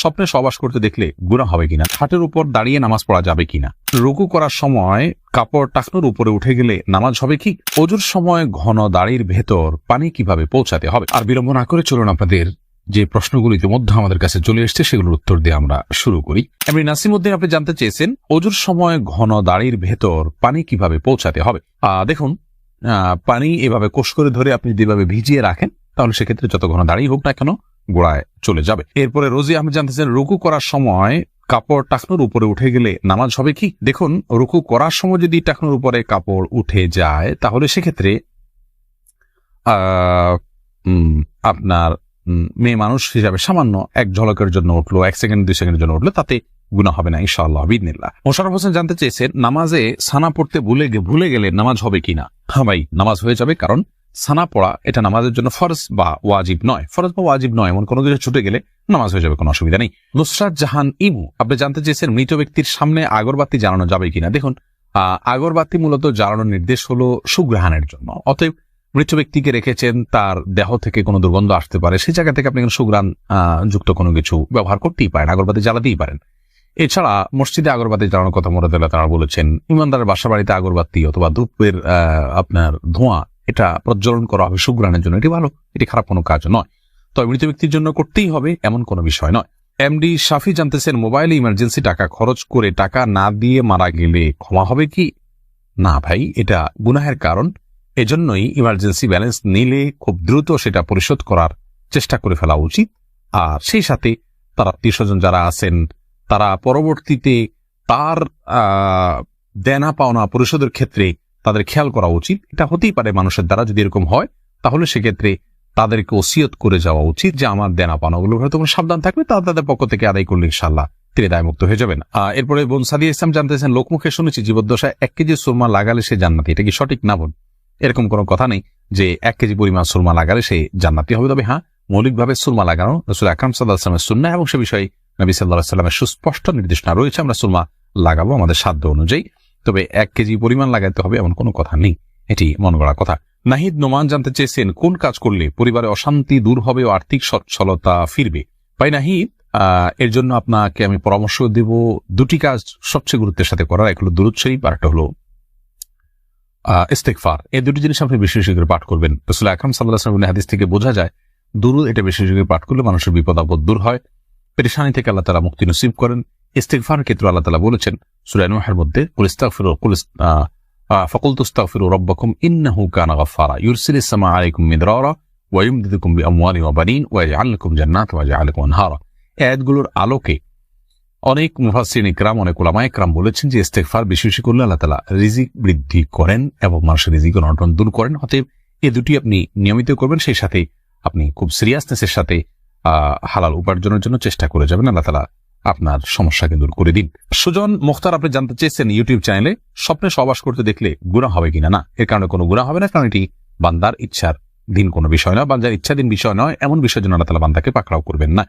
স্বপ্নে সবাস করতে দেখলে গুণা হবে কিনা? খাটের উপর দাঁড়িয়ে নামাজ পড়া যাবে কিনা? রুকু করার সময় কাপড় টাকনোর উপরে উঠে গেলে নামাজ হবে কি? অজুর সময় ঘন দাড়ির ভেতর পানি কীভাবে পৌঁছাতে হবে? আর বিলম্ব না করে চলুন আপনাদের যে প্রশ্নগুলো ইতিমধ্যে আমাদের কাছে চলে এসছে, সেগুলোর উত্তর দিয়ে আমরা শুরু করি। এমনি নাসিমুদ্দিন, আপনি জানতে চেয়েছেন, অজুর সময় ঘন দাড়ির ভেতর পানি কীভাবে পৌঁছাতে হবে? দেখুন পানি এভাবে কোষ করে ধরে আপনি যেভাবে ভিজিয়ে রাখেন, তাহলে সেক্ষেত্রে যত ঘন দাঁড়িয়ে হোক না কেন গোড়ায় চলে যাবে। এরপরে রোজি আহমেদ জানতেছেন, রুকু করার সময় কাপড় টাকনোর উপরে উঠে গেলে নামাজ হবে কি? দেখুন, রুকু করার সময় যদি টাকনোর উপরে কাপড় উঠে যায়, তাহলে সেক্ষেত্রে আপনার মেয়ে মানুষ হিসাবে সামান্য এক ঝলকের জন্য উঠল, এক সেকেন্ড, দুই সেকেন্ডের জন্য উঠল, তাতে গুণা হবে না, ইনশাআল্লাহ বিদিনিল্লাহ মোশারফ হোসেন জানতে চেয়েছেন, নামাজে সানা পড়তে ভুলে ভুলে গেলে নামাজ হবে কিনা? হ্যাঁ ভাই, নামাজ হয়ে যাবে কারণ সানা পড়া এটা নামাজের জন্য ফরজ বা ওয়াজিব নয়। ফরজ বা ওয়াজিব নয়, এমন কোনো কিছু ছুটে গেলে নামাজ হয়ে যাবে, কোনো অসুবিধা নেই। নুসরাত জাহান ইমু আপনি জানতে চেয়েছেন মৃত ব্যক্তির সামনে আগরবাতি জ্বালানো যাবে কিনা? দেখুন আগরবাতি মূলত জ্বালানোর নির্দেশ হলো সুগ্রহাণের জন্য। অতএব মৃত ব্যক্তিকে রেখেছেন, তার দেহ থেকে কোনো দুর্গন্ধ আসতে পারে সেই জায়গা থেকে আপনি কোনো সুগ্রাণ যুক্ত কোনো কিছু ব্যবহার করতেই পারেন, আগরবাতি জ্বালাতেই পারেন। এছাড়া মসজিদে আগরবাতি জ্বালানোর কথা মোরাদাল্লাহ তারা বলেছেন, ইমানদারের বাসা বাড়িতে আগরবাতি অথবা ধূপের আপনার ধোঁয়া এটা প্রজ্বলন করা হবে সুগ্রাণের জন্য। এটি ভালো, এটি খারাপ কোনো কাজ নয়। তবে মৃত ব্যক্তির জন্য করতেই হবে এমন কোনো বিষয় নয়। এমডি শাফি জানতেছেন, মোবাইলে ইমার্জেন্সি টাকা খরচ করে টাকা না দিয়ে মারা গেলে ক্ষমা হবে কি? না ভাই, এটা গুনাহের কারণ। এজন্যই ইমার্জেন্সি ব্যালেন্স নিলে খুব দ্রুত সেটা পরিশোধ করার চেষ্টা করে ফেলা উচিত। আর সেই সাথে তার আত্মীয় স্বজন যারা আছেন, তারা পরবর্তীতে তার দেনা পাওনা পরিশোধের ক্ষেত্রে তাদের খেয়াল করা উচিত। এটা হতেই পারে মানুষের দ্বারা যদি এরকম হয়, তাহলে সেক্ষেত্রে তাদেরকে ওসিয়ত করে যাওয়া উচিত যে, আমার দেনা পাওনাগুলো হয়তো কোনো সাবধান থাকবে তা তাদের পক্ষ থেকে আদায় করলে ইনশাল্লাহ তিনি দায়মুক্ত হয়ে যাবেন। এরপরে বোন সাদিয়া ইসলাম জানতেছেন, লোকমুখে শুনেছি জীবদ্দশায় এক কেজি সুরমা লাগালে সে জান্নাতি। এটা কি সঠিক না বোন? এরকম কোনো কথা নেই যে, এক কেজি পরিমাণ সুরমা লাগালে সে জান্নাতি হবে। তবে হ্যাঁ মৌলিকভাবে সুরমা লাগানো রসুল আকরাম সাল্লাহ আসলামের সুন্না এবং সে বিষয়ে নবী সাল্লাহ সাল্লামের সুস্পষ্ট নির্দেশনা রয়েছে। আমরা সুরমা লাগাবো আমাদের সাধ্য অনুযায়ী। তবে এক কেজি পরিমাণ লাগাতে হবে এমন কোনো কথা নেই। এটি মন গড়া কথা। নাহিদ নোমান জানতে চেয়েছেন, কোন কাজ করলে পরিবারে অশান্তি দূর হবে ও আর্থিক সচ্ছলতা ফিরবে? ভাই নাহিদ এর জন্য আপনাকে আমি পরামর্শ দেব দুটি কাজ সবচেয়ে গুরুত্বের সাথে করার। এক হলো দুরুদ শরীফ, আর একটা হলো ইস্তেকফার এই দুটি জিনিস আপনি বেশি বেশি করে পাঠ করবেন। রসুল আকরাম সাল্লাহ হাদিস থেকে বোঝা যায়, দুরুদ এটা বেশি বেশি করে পাঠ করলে মানুষের বিপদ আপদ দূর হয়। পেরেশানি থেকে আল্লাহ তালা মুক্তি নসিব করেন। ইস্তেকফার ক্ষেত্রে আল্লাহ তালা বলেছেন সুরায় নুহের মধ্যে বলেছেন যে বেশি বেশি করলে আল্লাহ রিজিক বৃদ্ধি করেন এবং মানুষের রিজিক অনটন দূর করেন। অতএব এই দুটি আপনি নিয়মিত করবেন, সেই সাথে আপনি খুব সিরিয়াসনেসের সাথে হালাল উপার্জনের জন্য চেষ্টা করে যাবেন। আল্লাহ তালা আপনার সমস্যাকে দূর করে দিন। সুজন মুখতার, আপনি জানতে চেয়েছেন ইউটিউব চ্যানেলে স্বপ্নে সবাস করতে দেখলে গুণা হবে কিনা? না, এর কারণে কোনো গুণা হবে না, কারণ এটি বান্দার ইচ্ছার দিন। কোনো বিষয় নয়, বান্দার ইচ্ছাধীন বিষয় নয়, এমন বিষয় জন্য আল্লাহ তালা বান্দাকে পাকড়াও করবেন না।